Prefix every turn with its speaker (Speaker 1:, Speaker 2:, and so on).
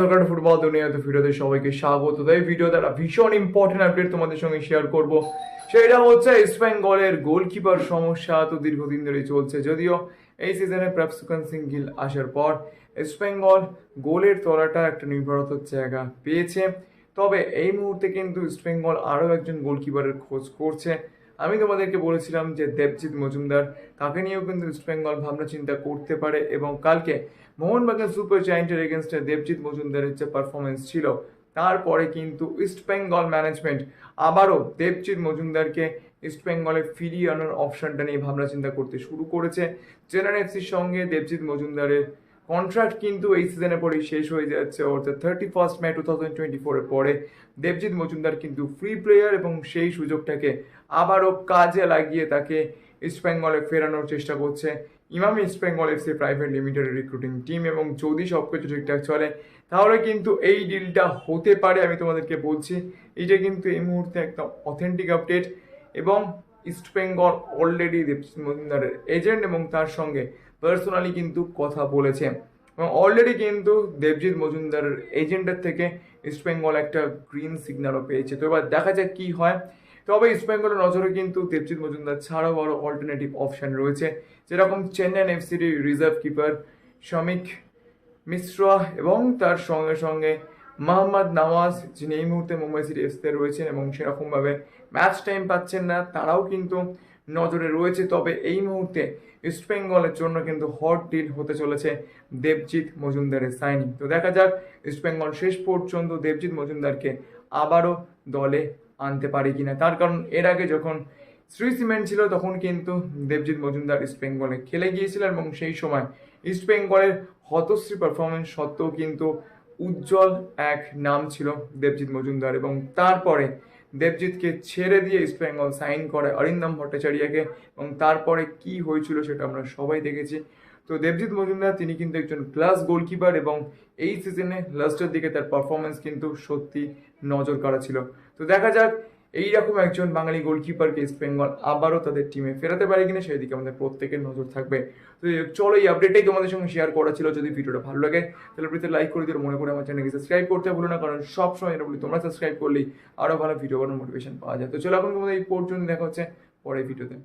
Speaker 1: সরকার football দুনিয়াতে ভিডিওতে সবাইকে স্বাগত। এই ভিডিওতে একটা ভীষণ ইম্পর্টেন্ট আপডেট তোমাদের সঙ্গে শেয়ার করব। সেটা হচ্ছে ইস্ট বেঙ্গলের গোলকিপার সমস্যা তো দীর্ঘদিন ধরেই চলছে। যদিও এই সিজনে প্রাপসুকান সিং গিল আসার পর ইস্ট বেঙ্গল গোলের তলাটা একটা নির্ভরতার জায়গা পেয়েছে। তবে এই মুহূর্তে কিন্তু ইস্ট বেঙ্গল আরও একজন গোলকিপারের খোঁজ করছে। আমি তোমাদেরকে বলেছিলাম যে দেবজিৎ মজুমদার, তাকে নিয়েও কিন্তু ইস্ট বেঙ্গল ভাবনা চিন্তা করতে পারে এবং কালকে মোহনবাগান সুপার জায়েন্টের এগেনস্টে দেবজিৎ মজুমদারের যে পারফরমেন্স ছিল, তারপরে কিন্তু ইস্ট বেঙ্গল ম্যানেজমেন্ট আবারও দেবজিৎ মজুমদারকে ইস্ট বেঙ্গলে ফিরিয়ে আনার অপশনটা নিয়ে ভাবনা চিন্তা করতে শুরু করেছে। চেন্নাই এফসির সঙ্গে দেবজিৎ মজুমদারের কন্ট্রাক্ট কিন্তু এই সিজনে পরেই শেষ হয়ে যাচ্ছে। অর্থাৎ thirty first May two thousand twenty ফোরের পরে দেবজিৎ মজুমদার কিন্তু ফ্রি প্লেয়ার এবং সেই সুযোগটাকে আবারও কাজে লাগিয়ে তাকে ইস্ট বেঙ্গলে ফেরানোর চেষ্টা করছে। Emami East Bengal FC private লিমিটেডের রিক্রুটিং টিম এবং যদি সব কিছু ঠিকঠাক চলে, তাহলে কিন্তু এই ডিলটা হতে পারে, আমি তোমাদেরকে বলছি। এটা কিন্তু এই মুহূর্তে একদম অথেন্টিক আপডেট এবং ইস্ট বেঙ্গল অলরেডি দেবজিৎ মজুমদারের এজেন্ট এবং তার সঙ্গে পার্সোনালি কিন্তু কথা বলেছে। এবং অলরেডি কিন্তু দেবজিৎ মজুমদারের এজেন্টের থেকে ইস্ট বেঙ্গল একটা গ্রিন সিগন্যালও পেয়েছে। তো এবার দেখা যাক কী হয়। তবে ইস্ট বেঙ্গলের নজরে কিন্তু দেবজিৎ মজুমদার ছাড়াও বড় অল্টারনেটিভ অপশন রয়েছে। যেরকম চেন্নাই এফসির রিজার্ভ কিপার শ্রমিক মিশ্রা এবং তার সঙ্গে সঙ্গে মোহাম্মদ নওয়াজ, যিনি এই মুহূর্তে মুম্বাই সিটি এফসিতে রয়েছেন এবং সেরকমভাবে ম্যাচ টাইম পাচ্ছেন না, তারাও কিন্তু নজরে রয়েছে। তবে এই মুহূর্তে ইস্ট বেঙ্গলের জন্য কিন্তু হট ডিল হতে চলেছে দেবজিৎ মজুমদারের সাইনিং তো দেখা যাক ইস্ট বেঙ্গল শেষ পর্যন্ত দেবজিৎ মজুমদারকে আবারও দলে আনতে পারে কিনা। তার কারণ এর আগে যখন শ্রী সিমেন্ট ছিল, তখন কিন্তু দেবজিৎ মজুমদার ইস্ট বেঙ্গলে খেলে গিয়েছিলেন এবং সেই সময় ইস্ট বেঙ্গলের হতশ্রী পারফরমেন্স সত্ত্বেও কিন্তু উজ্জ্বল এক নাম ছিল দেবজিৎ মজুমদার এবং তারপরে দেবজিৎকে ছেড়ে দিয়ে ইস্ট বেঙ্গল সাইন করে অরিন্দম ভট্টাচার্যকে এবং তারপরে কি হয়েছিল সেটা আমরা সবাই দেখেছি। তো দেবজিৎ মজুমদার, তিনি কিন্তু একজন ক্লাস গোলকিপার এবং এই সিজনে লাস্টের দিকে তার পারফরমেন্স কিন্তু সত্যি নজর কাড়া ছিল। তো দেখা যাক এইরকম একজন বাঙালি গোলকিপারকে ইস্ট বেঙ্গল আবারও তাদের টিমে ফেরাতে পারে কিনা সেই দিকে আমাদের প্রত্যেকের নজর থাকবে। তো চলো এই আপডেটটাই তোমাদের সঙ্গে শেয়ার করা ছিল। যদি ভিডিওটা ভালো লাগে, তাহলে প্রীতি লাইক করে দিও মনে করে আমার চ্যানেলকে সাবস্ক্রাইব করতে ভুলো না, কারণ সবসময় এটা বলি তোমরা সাবস্ক্রাইব করলেই আরও ভালো ভিডিও বানানোর মোটিভেশন পাওয়া যায়। তো চলো এখন তোমাদের এই পর্যন্ত দেখা হচ্ছে পরের ভিডিওতে